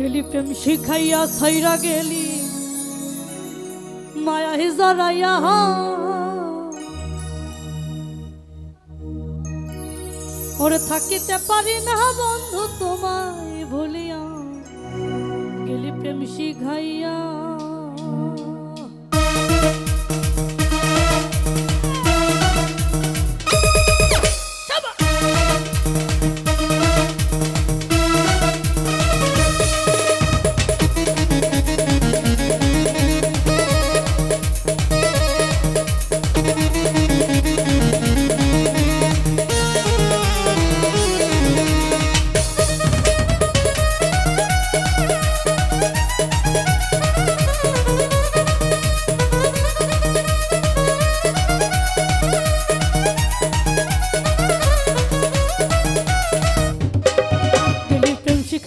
গেলি প্রেম শিখাইয়া সাইরা গেলি। মায়া হি জরাইয়া ওরে থাকিতে পারি না বন্ধু তোমায় ভুলিয়া। গেলি প্রেম শিখাইয়া।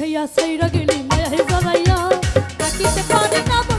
শিখাইয়া সাইরা গেলি মায়া হি জরাইয়া থাকিতে পারি না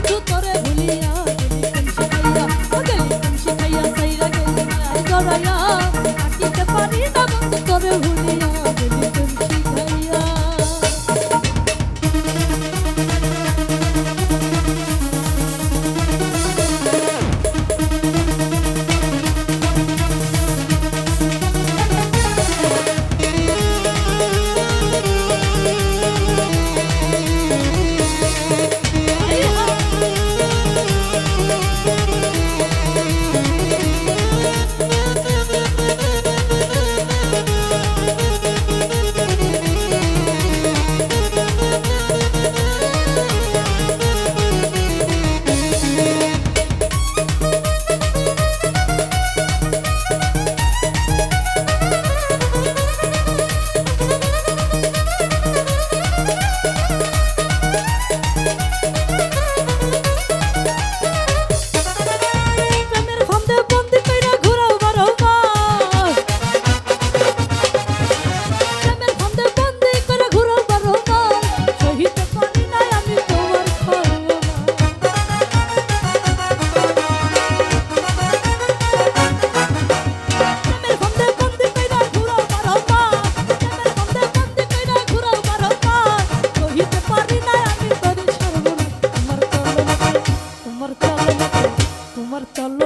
the Lord.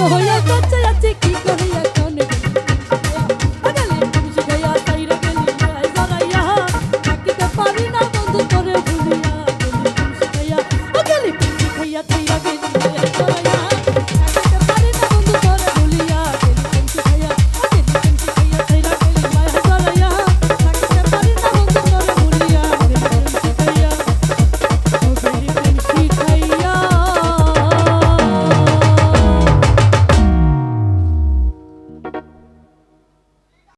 Oh,